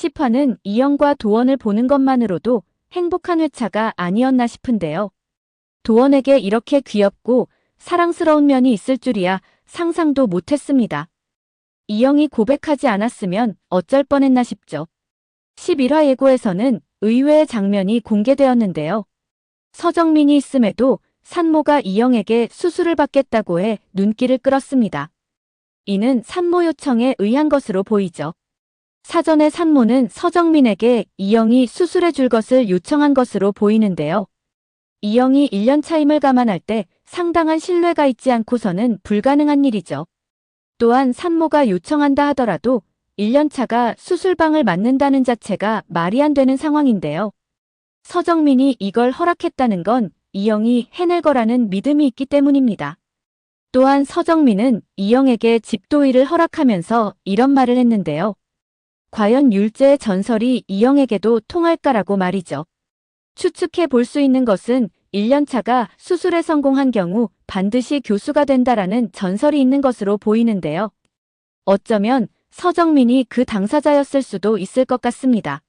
10화는 이영과 도원을 보는 것만으로도 행복한 회차가 아니었나 싶은데요. 도원에게 이렇게 귀엽고 사랑스러운 면이 있을 줄이야 상상도 못했습니다. 이영이 고백하지 않았으면 어쩔 뻔했나 싶죠. 11화 예고에서는 의외의 장면이 공개되었는데요. 서정민이 있음에도 산모가 이영에게 수술을 받겠다고 해 눈길을 끌었습니다. 이는 산모 요청에 의한 것으로 보이죠. 사전에 산모는 서정민에게 이영이 수술해 줄 것을 요청한 것으로 보이는데요. 이영이 1년 차임을 감안할 때 상당한 신뢰가 있지 않고서는 불가능한 일이죠. 또한 산모가 요청한다 하더라도 1년 차가 수술방을 맡는다는 자체가 말이 안 되는 상황인데요. 서정민이 이걸 허락했다는 건 이영이 해낼 거라는 믿음이 있기 때문입니다. 또한 서정민은 이영에게 집도의를 허락하면서 이런 말을 했는데요. 과연 율제의 전설이 이영에게도 통할까라고 말이죠. 추측해 볼 수 있는 것은 1년차가 수술에 성공한 경우 반드시 교수가 된다라는 전설이 있는 것으로 보이는데요. 어쩌면 서정민이 그 당사자였을 수도 있을 것 같습니다.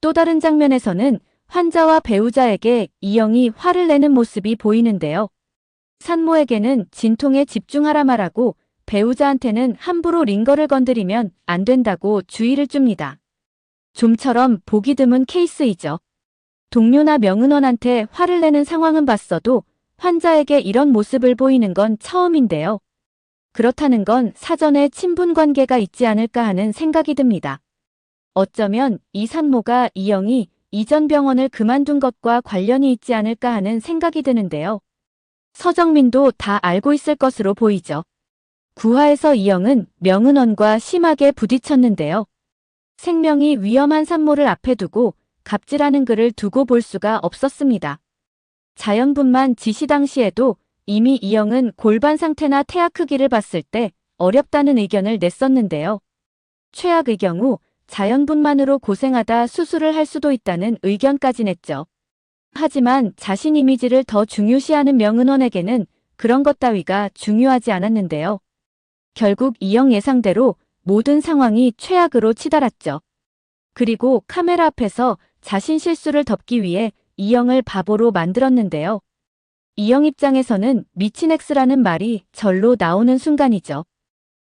또 다른 장면에서는 환자와 배우자에게 이영이 화를 내는 모습이 보이는데요. 산모에게는 진통에 집중하라 말하고 배우자한테는 함부로 링거를 건드리면 안 된다고 주의를 줍니다. 좀처럼 보기 드문 케이스이죠. 동료나 명은원한테 화를 내는 상황은 봤어도 환자에게 이런 모습을 보이는 건 처음인데요. 그렇다는 건 사전에 친분 관계가 있지 않을까 하는 생각이 듭니다. 어쩌면 이 산모가 이영이 이전 병원을 그만둔 것과 관련이 있지 않을까 하는 생각이 드는데요. 서정민도 다 알고 있을 것으로 보이죠. 구화에서 이영은 명은원과 심하게 부딪혔는데요. 생명이 위험한 산모를 앞에 두고 갑질하는 그를 두고 볼 수가 없었습니다. 자연분만 지시 당시에도 이미 이영은 골반 상태나 태아 크기를 봤을 때 어렵다는 의견을 냈었는데요. 최악의 경우 자연분만으로 고생하다 수술을 할 수도 있다는 의견까지 냈죠. 하지만 자신 이미지를 더 중요시하는 명은원에게는 그런 것 따위가 중요하지 않았는데요. 결국 이영 예상대로 모든 상황이 최악으로 치달았죠. 그리고 카메라 앞에서 자신 실수를 덮기 위해 이영을 바보로 만들었는데요. 이영 입장에서는 미친 X라는 말이 절로 나오는 순간이죠.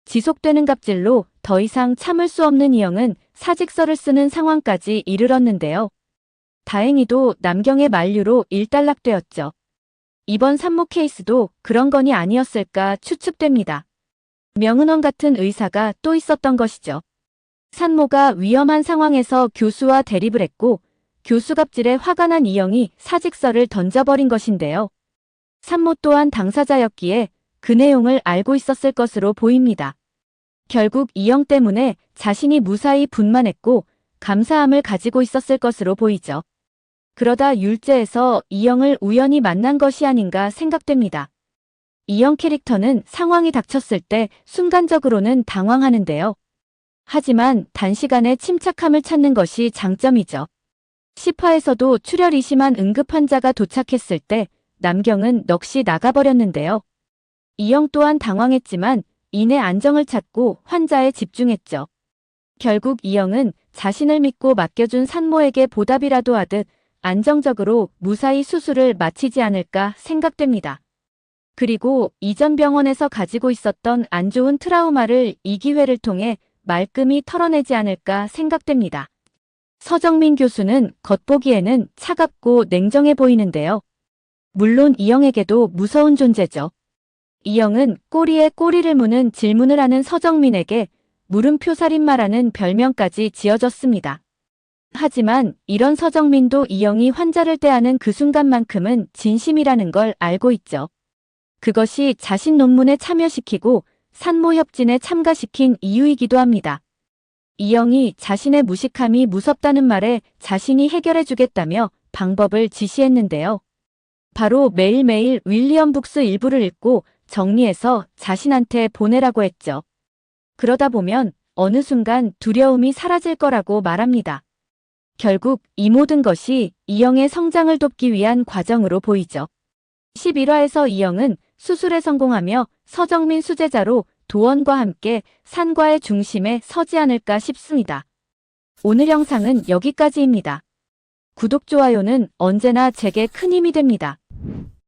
지속되는 갑질로 더 이상 참을 수 없는 이영은 사직서를 쓰는 상황까지 이르렀는데요. 다행히도 남경의 만류로 일단락되었죠. 이번 산모 케이스도 그런 건이 아니었을까 추측됩니다. 명은원 같은 의사가 또 있었던 것이죠. 산모가 위험한 상황에서 교수와 대립을 했고 교수 갑질에 화가 난 이영이 사직서를 던져버린 것인데요. 산모 또한 당사자였기에 그 내용을 알고 있었을 것으로 보입니다. 결국 이영 때문에 자신이 무사히 분만했고 감사함을 가지고 있었을 것으로 보이죠. 그러다 율제에서 이영을 우연히 만난 것이 아닌가 생각됩니다. 이영 캐릭터는 상황이 닥쳤을 때 순간적으로는 당황하는데요. 하지만 단시간에 침착함을 찾는 것이 장점이죠. 10화에서도 출혈이 심한 응급 환자가 도착했을 때 남경은 넋이 나가버렸는데요. 이영 또한 당황했지만 이내 안정을 찾고 환자에 집중했죠. 결국 이영은 자신을 믿고 맡겨준 산모에게 보답이라도 하듯 안정적으로 무사히 수술을 마치지 않을까 생각됩니다. 그리고 이전 병원에서 가지고 있었던 안 좋은 트라우마를 이 기회를 통해 말끔히 털어내지 않을까 생각됩니다. 서정민 교수는 겉보기에는 차갑고 냉정해 보이는데요. 물론 이영에게도 무서운 존재죠. 이영은 꼬리에 꼬리를 무는 질문을 하는 서정민에게 물음표 살인마라는 별명까지 지어졌습니다. 하지만 이런 서정민도 이영이 환자를 대하는 그 순간만큼은 진심이라는 걸 알고 있죠. 그것이 자신 논문에 참여시키고 산모협진에 참가시킨 이유이기도 합니다. 이영이 자신의 무식함이 무섭다는 말에 자신이 해결해주겠다며 방법을 지시했는데요. 바로 매일매일 윌리엄 북스 일부를 읽고 정리해서 자신한테 보내라고 했죠. 그러다 보면 어느 순간 두려움이 사라질 거라고 말합니다. 결국 이 모든 것이 이영의 성장을 돕기 위한 과정으로 보이죠. 11화에서 이영은 수술에 성공하며 서정민 수제자로 도원과 함께 산과의 중심에 서지 않을까 싶습니다. 오늘 영상은 여기까지입니다. 구독, 좋아요는 언제나 제게 큰 힘이 됩니다.